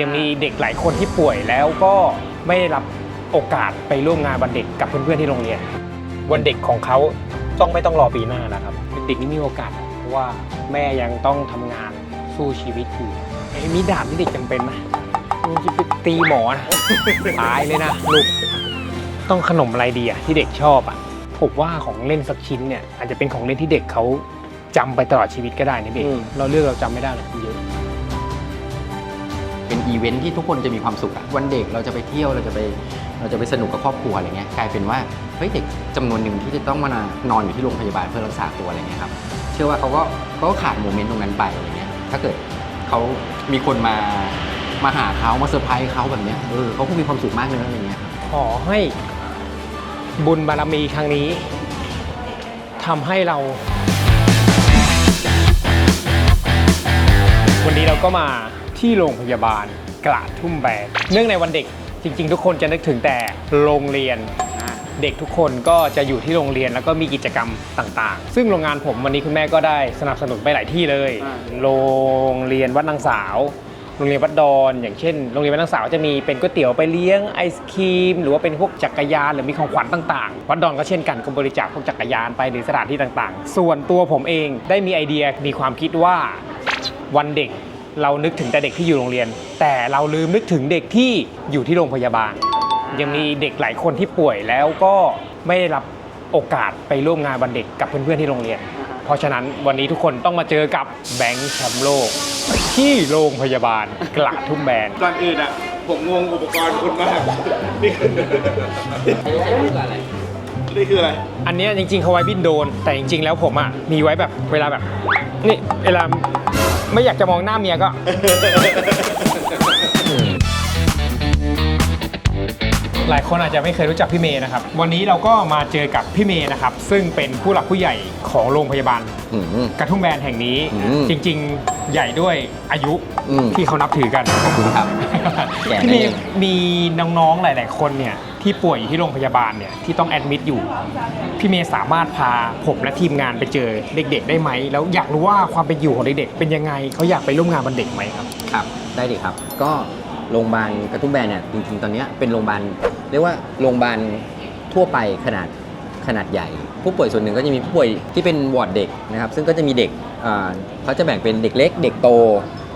ยังมีเด็กหลายคนที่ป่วยแล้วก็ไม่ได้รับโอกาสไปร่วมงานวันเด็กกับเพื่อนๆที่โรงเรียน วันเด็กของเขาต้องไม่ต้องรอปีหน้านะครับเด็กๆนี่มีโอกาสเพราะว่าแม่ยังต้องทำงานสู้ชีวิตอยู่ไอ้มีดาบที่เด็กจำเป็นนะมึงจะไปตีหมอนะตายเลยนะลูกต้องขนมอะไรดีอะที่เด็กชอบอะผมว่าของเล่นสักชิ้นเนี่ยอาจจะเป็นของเล่นที่เด็กเขาจำไปตลอดชีวิตก็ได้นะเด็กอืมเราเลือกเราจำไม่ได้หรอกมันเยอะ เป็นอีเวนท์ที่ทุกคนจะมีความสุขอะวันเด็กเราจะไปเที่ยวเราจะไปเราจะไปสนุกกับครอบครัวอะไรเงี้ยกลายเป็นว่าเฮ้ยเด็กจำนวนหนึ่งที่จะต้องมานอนอยู่ที่โรงพยาบาลเพื่อรักษาตัวอะไรเงี้ยครับเชื่อว่าเขาก็เขาก็ขาดโมเมนต์ตรงนั้นไปอะไรเงี้ยถ้าเกิดเขามีคนมามาหาเขามาเซอร์ไพรส์เขาแบบเนี้ยเออเขาคงมีความสุขมากเลยนะอะไรเงี้ยครับขอให้บุญบารมีครั้งนี้ทำให้เรา วันนี้เราก็มา ที่โรงพยาบาลกระทุ่มแบนเนื่องในวันเด็กจริง ๆ ทุกคนจะนึกถึงแต่โรงเรียน เด็กทุกคนก็จะอยู่ที่โรงเรียนแล้วก็มีกิจกรรมต่างๆ ซึ่งโรงงานผมวันนี้คุณแม่ก็ได้สนับสนุนไปหลายที่เลยอ่าโรงเรียนวัดนางสาว โรงเรียนวัดดอนอย่างเช่น โรงเรียนวัดนางสาวจะมีเป็นก๋วยเตี๋ยวไปเลี้ยงไอศครีม หรือว่าเป็นพวกจักรยานหรือมีของขวัญต่างๆ วัดดอนก็เช่นกันก็บริจาคพวกจักรยานไปหรือสถานที่ต่างๆ ส่วนตัวผมเองได้มีไอเดียมีความคิดว่าวันเด็ก เรานึกถึงแต่เด็กที่อยู่โรงเรียน แต่เราลืมนึกถึงเด็กที่อยู่ที่โรงพยาบาล ยังมีเด็กหลายคนที่ป่วยแล้วก็ไม่ได้รับโอกาสไปร่วมงานวันเด็กกับเพื่อนๆที่โรงเรียน เพราะฉะนั้นวันนี้ทุกคนต้องมาเจอกับแบงค์แชมป์โลก ที่โรงพยาบาลกระทุ่มแบน ก่อนอื่นอะ ผมงงอุปกรณ์คุณมาก นี่คือนี่คืออะไร อันเนี้ยจริงๆเขาไว้บินโดรนแต่จริงๆแล้วผมอะมีไว้แบบเวลาแบบ นี่เวลา ไม่อยากจะมองหน้าเมียก็หลายคนอาจจะไม่เคยรู้จักพี่เมย์นะครับ วันนี้เราก็มาเจอกับพี่เมย์นะครับ ซึ่งเป็นผู้หลักผู้ใหญ่ของโรงพยาบาล อืม กระทุ่มแบนแห่งนี้อืมจริงๆ ใหญ่ด้วยอายุอืมที่เขานับถือกันขอบคุณครับแก่พี่เมแน่ย์มีน้องๆหลาย ๆ คนเนี่ย ที่ป่วยอยู่ที่โรงพยาบาลเนี่ยที่ต้องแอดมิดอยู่ พี่เมย์สามารถพาผมและทีมงานไปเจอเด็ก ๆ ได้ไหม แล้วอยากรู้ว่าความเป็นอยู่ของเด็กๆเป็นยังไงเขาอยากไปร่วมงานวันเด็กไหมครับ ครับ ได้ดิครับ ก็โรงพยาบาลกระทุ่มแบนเนี่ยจริงๆตอนเนี้ยเป็นโรงพยาบาลเรียกว่าโรงพยาบาลทั่วไปขนาดขนาดใหญ่ ผู้ป่วยส่วนหนึ่งก็จะมีผู้ป่วยที่เป็นวอร์ดเด็กนะครับ ซึ่งก็จะมีเด็กอ่าเขาจะแบ่งเป็นเด็กเล็ก เด็กโต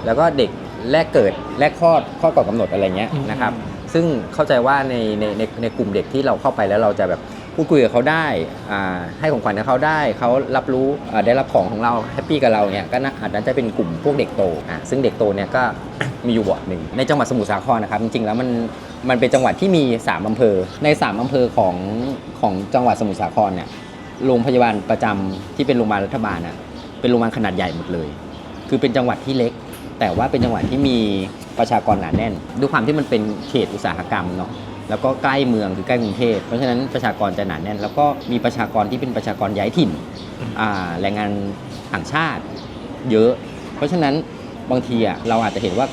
แล้วก็เด็กแรกเกิดแรกคลอดคลอดก่อนกำหนดอะไรเงี้ยอืมนะครับ ซึ่งเข้าใจว่าในในในในกลุ่มเด็กที่เราเข้าไปแล้วเราจะแบบพูดคุยกับเขาได้ให้ของขวัญกับเขาได้ เขารับรู้ได้รับของของเราแฮปปี้กับเราเนี่ยก็น่าอาจจะเป็นกลุ่มพวกเด็กโตอ่าซึ่งเด็กโตเนี่ยก็มีอยู่บอร์ดหนึ่งในจังหวัดสมุทรสาครนะครับจริงๆแล้วมันมันเป็นจังหวัดที่มี 3 อำเภอ ใน 3 อำเภอของของจังหวัดสมุทรสาครเนี่ยโรงพยาบาลประจำที่เป็นโรงพยาบาลรัฐบาลน่ะเป็นโรงพยาบาลขนาดใหญ่หมดเลย คือเป็นจังหวัดที่เล็ก แต่ว่าเป็นจังหวัดที่มีประชากรหนาแน่น ด้วยความที่มันเป็นเขตอุตสาหกรรมเนาะแล้วก็ใกล้เมืองคือใกล้กรุงเทพเพราะฉะนั้นประชากรจะหนาแน่น แล้วก็มีประชากรที่เป็นประชากรย้ายถิ่นอ่าแรงงานต่างชาติเยอะ เพราะฉะนั้นบางทีอะเราอาจจะเห็นว่า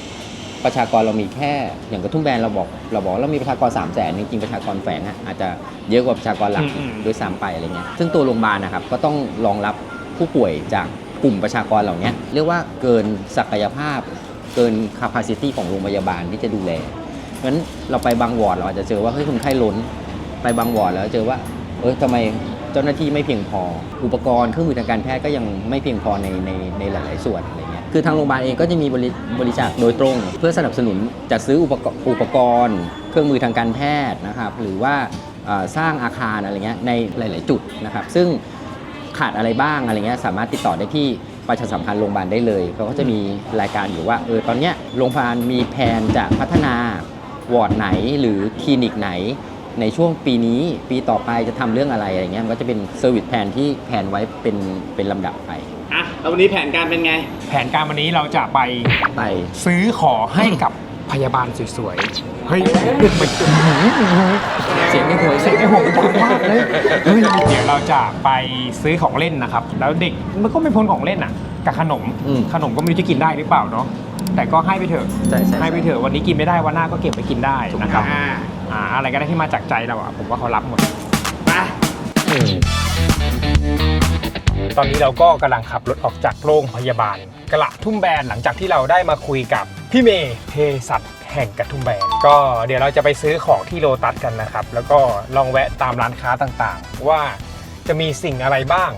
ประชากรเรามีแค่อย่างกระทุ่มแบนเราบอกเราบอกว่าเรามีประชากร3 0 0แสนจริงๆประชากรแฝงอะอาจจะเยอะกว่าประชากรหลักอืมๆด้วยซ้ำไปอะไรเงี้ยซึ่งตัวโรงพยาบาลนะครับก็ต้องรองรับผู้ป่วยจาก กลุ่มประชากรเหล่านี้เรียกว่าเกินศักยภาพ เกิน capacity ของโรงพยาบาลที่จะดูแลเพราะฉะนั้นเราไปบางวอร์ดเราอาจจะเจอว่าเฮ้ยคนไข้ล้น ไปบางวอร์ดแล้วเจอว่าเอ้ยทำไมเจ้าหน้าที่ไม่เพียงพอ อุปกรณ์เครื่องมือทางการแพทย์ก็ยังไม่เพียงพอในในในหลาย ๆ ส่วนอะไรเงี้ยคือทางโรงพยาบาลเองก็จะมีบริบริจาคโดยตรง เพื่อสนับสนุนจัดซื้ออุปกรณ์อุปกรณ์ เครื่องมือทางการแพทย์นะครับหรือว่าสร้างอาคารอะไรเงี้ยในหลาย ๆ จุดนะครับซึ่ง ขาดอะไรบ้างอะไรเงี้ยสามารถติดต่อได้ที่ประชาสัมพันธ์โรงพยาบาลได้เลยเขาก็จะมีรายการอยู่ว่าเออตอนเนี้ยโรงพยาบาลมีแผนจะพัฒนาวอร์ดไหนหรือคลินิกไหน ในช่วงปีนี้ปีต่อไปจะทำเรื่องอะไรอะไรเงี้ยมันก็จะเป็นเซอร์วิสแผนที่แผนไว้เป็นเป็นลำดับไปอะแล้ววันนี้แผนการเป็นไง แผนการวันนี้เราจะไปไปซื้อขอให้กับ พยาบาลสวยๆ เฮ้ยมันเสียงในหัวเสียงในหัวมันดังมากเลยเฮ้ยเดี๋ยวเราจะไปซื้อของเล่นนะครับ แล้วเด็กมันก็ไม่พ้นของเล่นอะ กับขนมอืมขนมก็ไม่รู้จะกินได้หรือเปล่าเนาะ แต่ก็ให้ไปเถอะใช่ใช่ให้ไปเถอะ วันนี้กินไม่ได้ วันหน้าก็เก็บไปกินได้นะครับ อ่าอ่าอะไรก็ได้ที่มาจากใจเราอะ ผมว่าเขารับหมดไปตอนนี้เราก็กำลังขับรถออกจากโรงพยาบาล กระทุ่มแบนหลังจากที่เราได้มาคุยกับพี่เมย์เภสัชแห่งกระทุ่มแบนก็เดี๋ยวเราจะไปซื้อของที่โลตัสกันนะครับ แล้วก็ลองแวะตามร้านค้าต่างๆ ว่าจะมีสิ่งอะไรบ้าง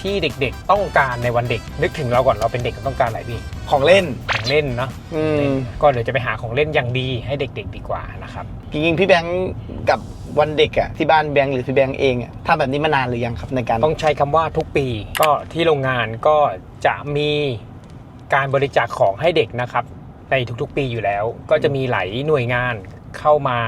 ที่เด็กๆต้องการในวันเด็ก นึกถึงเราก่อนเราเป็นเด็กเราต้องการอะไรพี่ของเล่นของเล่นเนาะอืมก็เดี๋ยวจะไปหาของเล่นอย่างดีให้เด็ก ๆ ดีกว่านะครับจริงๆพี่แบงค์กับวันเด็กอะที่บ้านแบงค์หรือพี่แบงค์เองอะทำแบบนี้มานานหรือยังครับในการต้องใช้คำว่าทุกปี ก็ที่โรงงานก็จะมี การบริจาคของให้เด็กนะครับ ในทุกๆปีอยู่แล้ว ก็จะมีหลายหน่วยงานเข้ามา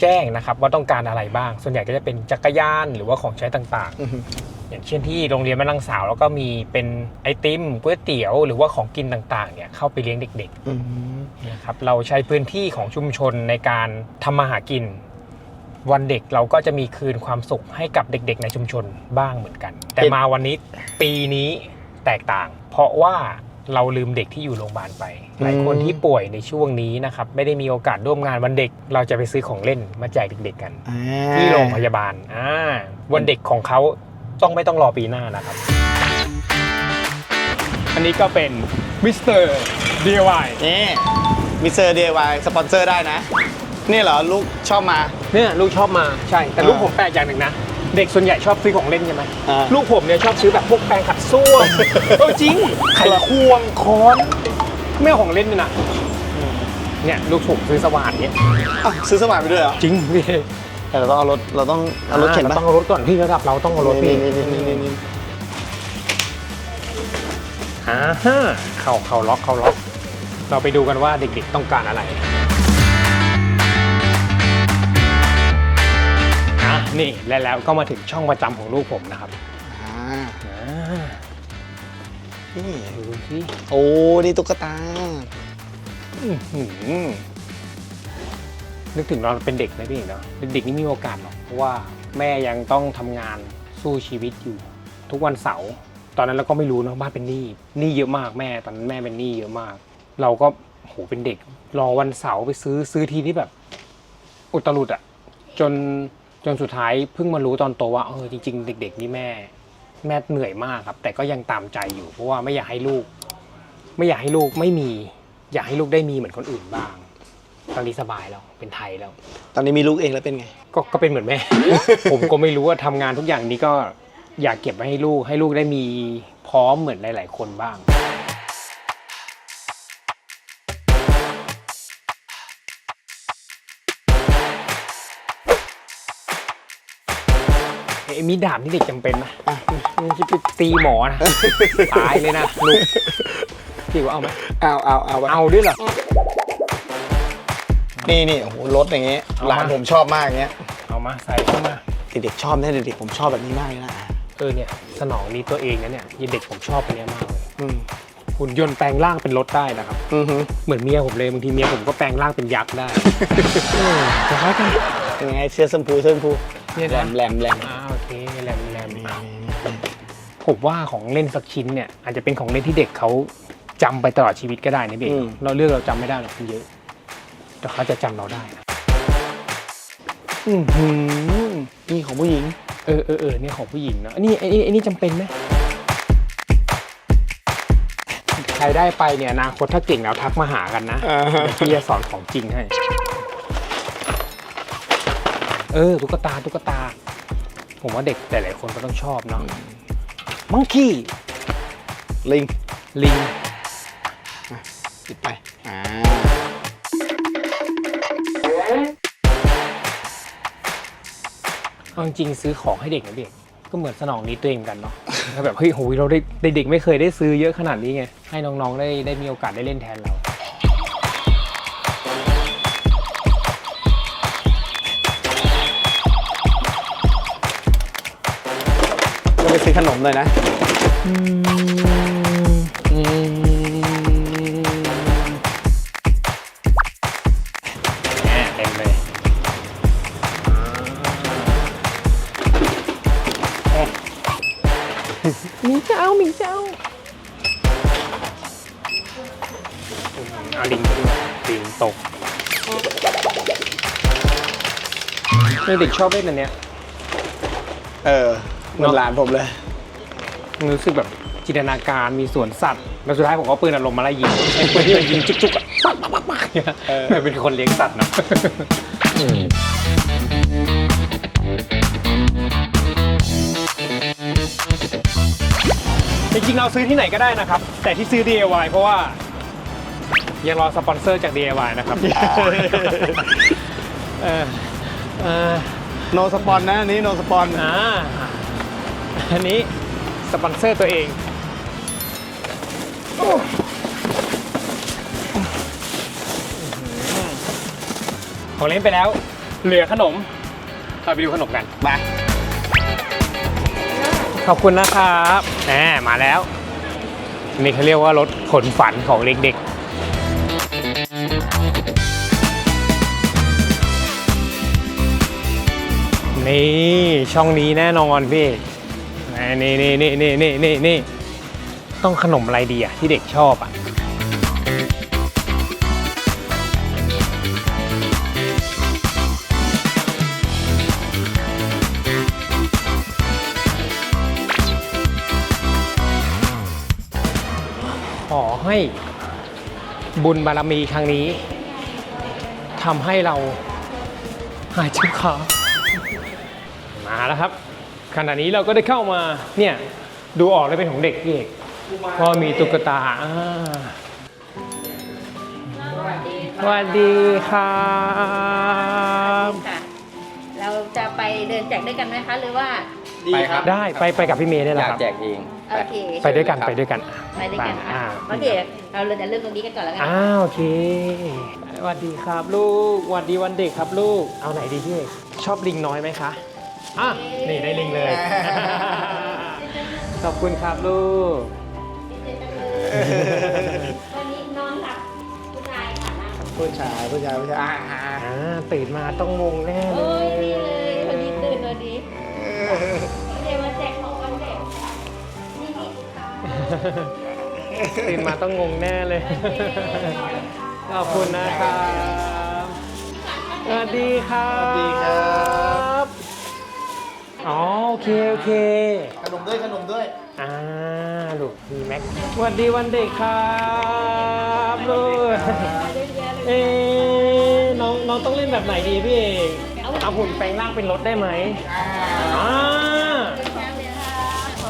แจ้งนะครับ ว่าต้องการอะไรบ้าง ส่วนใหญ่ก็จะเป็นจักรยานหรือว่าของใช้ต่างอือฮึๆอย่างเช่นที่โรงเรียนแม่ลังสาว แล้วก็มีเป็นไอติมก๋วยเตี๋ยวหรือว่าของกินต่างๆเนี่ยเข้าไปเลี้ยงเด็กอืมๆนะครับเราใช้พื้นที่ของชุมชนในการทำมาหากิน วันเด็กเราก็จะมีคืนความสุขให้กับเด็ก ๆ ในชุมชนบ้างเหมือนกัน แต่มาวันนี้ปีนี้แตกต่าง เพราะว่า เราลืมเด็กที่อยู่โรงพยาบาลไป หลายคนที่ป่วยในช่วงนี้นะครับไม่ได้มีโอกาสร่วมงานวันเด็ก เราจะไปซื้อของเล่นมาแจกเด็กๆกันอ่าที่โรงพยาบาลอ่าวันเด็กของเขาต้องไม่ต้องรอปีหน้านะครับ อันนี้ก็เป็นมิสเตอร์ DIY นี่มิเซอร์ DIY สปอนเซอร์ได้นะ นี่เหรอลูกชอบมา เนี่ยลูกชอบมาใช่ แต่อ่าลูกผมแปลกอย่างหนึ่งนะ เด็กส่วนใหญ่ชอบซื้อของเล่นใช่ไหมอ่า ลูกผมเนี่ยชอบซื้อแบบพวกแปรงขัดส้วมเออจริงไขควงค้อนไม่เอาของเล่นเลยนะอืมเนี่ยลูกผมซื้อสว่านเนี่ยอ้าวซื้อสว่านไปด้วยเหรอจริงพี่แต่เราต้องเอารถเราต้องเอารถเข็นอ่าปะเราต้องเอารถก่อนพี่ระดับเราต้องเอารถพี่ นี่นี่นี่นี่นี่อ่าฮะเข้าเข้าล็อกเข้าล็อก เราไปดูกันว่าเด็กๆต้องการอะไร นี่และแล้วก็มาถึงช่องประจำของลูกผมนะครับอ่าอ่านี่ดูสิโอ้นี่ตุ๊กตา อื้อหือนึกถึงเราเป็นเด็กนะพี่เนาะเด็กๆนี่มีโอกาสหรอกเพราะว่าแม่ยังต้องทำงานสู้ชีวิตอยู่ ทุกวันเสาร์ตอนนั้นเราก็ไม่รู้เนอะบ้านเป็นหนี้หนี้เยอะมากแม่ตอนนั้นแม่เป็นหนี้เยอะมาก เราก็โหเป็นเด็กรอวันเสาร์ไปซื้อซื้อทีนี่แบบ อุตลุดอะจน จนสุดท้ายเพิ่งมารู้ตอนโตว่าเออจริง ๆ เด็ก ๆ นี่แม่ แม่เหนื่อยมากครับ แต่ก็ยังตามใจอยู่ เพราะว่าไม่อยากให้ลูก ไม่อยากให้ลูกไม่มี อยากให้ลูกได้มีเหมือนคนอื่นบ้าง ตอนนี้สบายแล้วเป็นไทยแล้ว ตอนนี้มีลูกเองแล้วเป็นไง ก็ก็เป็นเหมือนแม่ ผมก็ไม่รู้ว่าทำงานทุกอย่างนี้ก็อยากเก็บไว้ให้ลูก ให้ลูกได้มีพร้อมเหมือนหลายๆคนบ้าง เอ้ยมีดาบนี่เด็กจำเป็นไหมอะมันจะไปตีหมอนะตายเลยนะลูกพี่ว่าเอาไหมเอาเอาเอาวะเอาด้วยเหรอนี่นี่โอ้โหรถอย่างเงี้ยเอามาหลานผมชอบมากอย่างเงี้ยเอามาใส่เข้ามาเด็กๆชอบแน่เด็กๆผมชอบแบบนี้มากเลยนะเออเนี่ยสนองนี้ตัวเองนะเนี่ยเด็กผมชอบอันเนี้ยมากเลยอืมหุ่นยนต์แปลงร่างเป็นรถได้นะครับอือฮึเหมือนเมียผมเลยบางทีเมียผมก็แปลงร่างเป็นยักษ์ได้เออคล้ายกันเป็นไงเสื้อชมพูเสื้อชมพูเนี่ยแหลนะมแหลมแหลม ผมว่าของเล่นสักชิ้นเนี่ยอาจจะเป็นของเล่นที่เด็กเขาจำไปตลอดชีวิตก็ได้นะเบกเราเลือกเราจำไม่ได้หรอกมันเยอะ แต่เขาจะจำเราได้นะอือหือนี่ของผู้หญิง เออเออเออเนี่ยของผู้หญิงเนาะอันนี้ไอ้นี่ไอ้นี่จำเป็นไหมใครได้ไปเนี่ยอนาคตถ้าเก่งแล้วทักมาหากันนะอ่าฮะ เดี๋ยวพี่จะสอนของจริงให้ เออตุ๊กตาตุ๊กตา ผมว่าเด็กแต่หลายคนก็ต้องชอบเนาะ มังคี้ลิง ลิงปิดไป อ่า เอาจริงๆซื้อของให้เด็กนะเด็ก ก็เหมือนสนองนี้ตัวเองเหมือนกันเนาะแล้วแบบเฮ้ยโหยเราได้เด็กๆไม่เคยได้ซื้อเยอะขนาดนี้ไง ให้น้องๆได้ได้มีโอกาสได้เล่นแทนเรา ขนมเลยนะอืมแหม่เต็มเลยหมิงเจ้าหมิงเจ้าเอาลิงไปด้วยลิงตกเด็กชอบเล่นอันเนี้ย เออเหมือนหลานผมเลย รู้สึกแบบจินตนาการมีสวนสัตว์แล้วสุดท้ายผมก็เอาปืนอารมณ์มาไล่ยิงไอ้ปืนที่มันยิงจุกๆอะปักปักปักปักเนี่ยเป็นคนเลี้ยงสัตว์นะจริงๆเราซื้อที่ไหนก็ได้นะครับ แต่ที่ซื้อ DIY เพราะว่ายังรอสปอนเซอร์จาก DIY นะครับเออเออโนสปอนนะอันนี้โนสปอนอ่าอันนี้ส ปอนเซอร์ตัวเองของเล่นไปแล้ว เหลือขนม เราไปดูขนมกันมาขอบคุณนะครับแหมมาแล้วนี่เขาเรียกว่ารถขนฝันของเด็กๆ นี่ช่องนี้แน่นอนพี่ นี่นี่นี่นี่นี่นี่นี่ต้องขนมอะไรดีอะ ที่เด็กชอบอะ ขอให้บุญบารมีครั้งนี้ทำให้เราหายเจ็บขามาแล้วครับ ขณะนี้เราก็ได้เข้ามาเนี่ยดูออกเลยเป็นของเด็กพี่เอกเพราะมีตุ๊กตาอ่าสวัสดีครับค่ะเราจะไปเดินแจกด้วยกันไหมคะ หรือว่าไปครับได้ไปไปกับพี่เมย์ได้อแหละยากครับ แจกเองโอเคไปด้วยกันไปด้วยกันไปด้วยกันอ่าค่ะโอเคเราจะเริ่มตรงนี้กันก่อนแล้วกันอ้าวโอเคสวัสดีครับลูกสวัสดีวันเด็กครับลูกเอาไหนดีพี่เอกชอบลิงน้อยไหมคะ อะนี่ได้ลิงเลย ขอบคุณครับลูกวันนี้นอนหลับผู้ชายค่ะนะผู้ชายผู้ชายผู้ชายอ่าอ่าอ่าตื่นมาต้องงงแน่เลโอ้ยยดีเลยวันนี้ตื่นวันนี้เดี๋ยวมาแจกของวันเด็กนี่นี่ค่ะตื่นมาต้องงงแน่เลย ขอบคุณนะครับ สวัสดีครับ สวัสดีครับ อ๋อโอเคโอเคขนมด้วยขนมด้วยอ่าลูกมีแม็กสวัสดีวันเด็กครับลูกเอ๊ะน้องน้องต้องเล่นแบบไหนดีพี่เอกเอาหุ่นแปลงร่างเป็นรถได้ไหมอ่า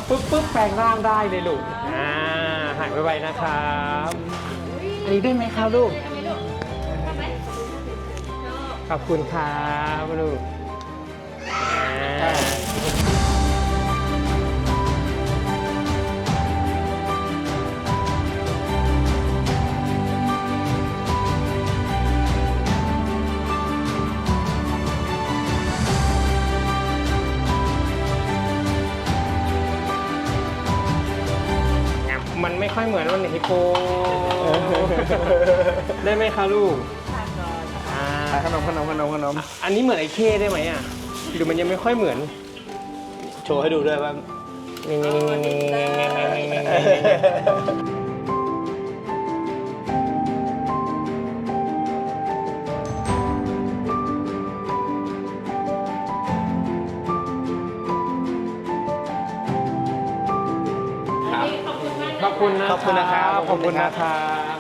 ปึ๊บปึ๊บแปลงร่างได้เลยลูกอ่าหายไวๆนะครับอันนี้ด้วยไหมครับลูกขอบคุณครับลูก เหมือนวันฮิปโป ได้ไหมคะลูกอ่าขนมขนมขนมขนมอันนี้เหมือนไอ้เคได้ไหมอะ หรือมันยังไม่ค่อยเหมือน โชว์ให้ดูด้วยว่าขอบ คุณนะขอบคุณนะครับขอบคุณนะครับ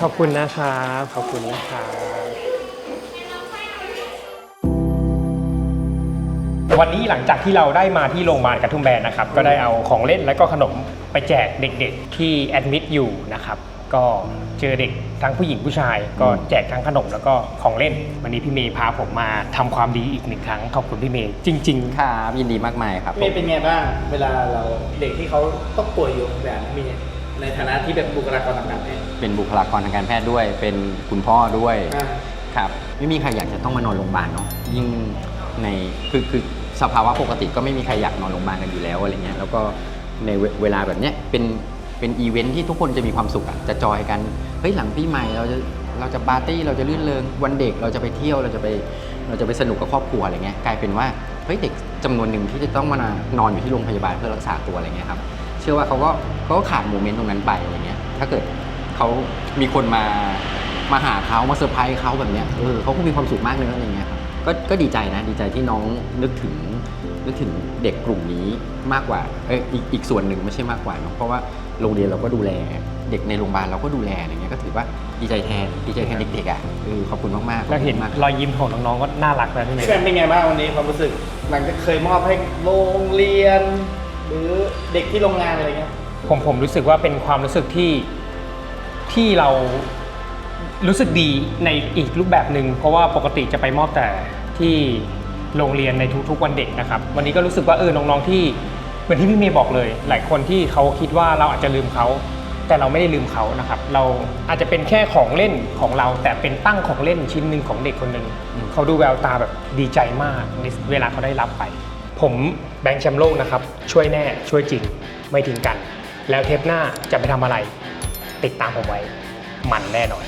ขอบคุณนะครับขอบคุณนะครับวันนี้หลังจากที่เราได้มาที่โรงพยาบาลกระทุ่มแบนนะครับ ก็ได้เอาของเล่นและก็ขนมไปแจกเด็กๆ ที่แอดมิดอยู่นะครับ ก็เจอเด็กทั้งผู้หญิงผู้ชาย ก็แจกทั้งขนมแล้วก็ของเล่น วันนี้พี่เมย์พาผมมาทำความดีอีกหนึ่งครั้งขอบคุณพี่เมย์จริง ๆ ครับยินดีมากมายครับ เมย์เป็นไงบ้าง เวลาเราเด็กที่เขาต้องป่วยอยู่แบบมีในฐานะที่เป็นบุคลากรทางการแพทย์เป็นบุคลากรทางการแพทย์ด้วย เป็นคุณพ่อด้วยอ่า ครับ ไม่มีใครอยากจะต้องมานอนโรงพยาบาลเนาะยิ่งในคือคือสภาวะปกติก็ไม่มีใครอยากนอนโรงพยาบาลกันอยู่แล้วอะไรเงี้ยแล้วก็ในเวเวลาแบบเนี้ยเป็น เป็นอีเวนท์ที่ทุกคนจะมีความสุขอะจะจอยกันเฮ้ยหลังปีใหม่เราจะเราจะปาร์ตี้เราจะลื่นเริงวันเด็กเราจะไปเที่ยวเราจะไปเราจะไปสนุกกับครอบครัวอะไรเงี้ยกลายเป็นว่าเฮ้ยเด็กจำนวนหนึ่งที่จะต้องมานอนอยู่ที่โรงพยาบาลเพื่อรักษาตัวอะไรเงี้ยครับเชื่อว่าเขาก็เขาก็ขาดโมเมนต์ตรงนั้นไปอะไรเงี้ยถ้าเกิดเขามีคนมามาหาเขามาเซอร์ไพรส์เขาแบบเนี้ยเออเขาคงมีความสุขมากเลยอะไรเงี้ยครับก็ก็ดีใจนะดีใจที่น้องนึกถึงนึกถึงเด็กกลุ่มนี้มากกว่าเอยอีกอีกส่วนหนึ่งไม่ใช่มากกว่าเนอะเพราะว่า โรงเรียนเราก็ดูแล เด็กในโรงพยาบาลเราก็ดูแลอะไรเงี้ยก็ถือว่าดีใจแทนดีใจแทนเด็กๆอะเออขอบคุณมากๆแล้วเห็นขอบคุณมากรอยยิ้มของน้องๆก็น่ารักแล้วที่ไหนพี่แบงค์เป็นไงบ้างวันนี้ความรู้สึกหลังจากเคยมอบให้โรงเรียน หรือเด็กที่โรงงานอะไรเงี้ยผมผมรู้สึกว่าเป็นความรู้สึกที่ที่เรารู้สึกดีในอีกรูปแบบหนึ่งเพราะว่าปกติจะไปมอบแต่ที่โรงเรียนในทุกๆวันเด็กนะครับ วันนี้ก็รู้สึกว่าเออน้องๆที่ เหมือนที่พี่เมย์บอกเลย หลายคนที่เขาคิดว่าเราอาจจะลืมเขา แต่เราไม่ได้ลืมเขานะครับ เราอาจจะเป็นแค่ของเล่นของเรา แต่เป็นตั้งของเล่นชิ้นหนึ่งของเด็กคนหนึ่งเขาดูแววตาแบบดีใจมากในเวลาเขาได้รับไป ผมแบงค์แชมป์โลกนะครับ ช่วยแน่ช่วยจริงไม่ทิ้งกัน แล้วเทปหน้าจะไปทำอะไร ติดตามผมไว้ มันแน่นอน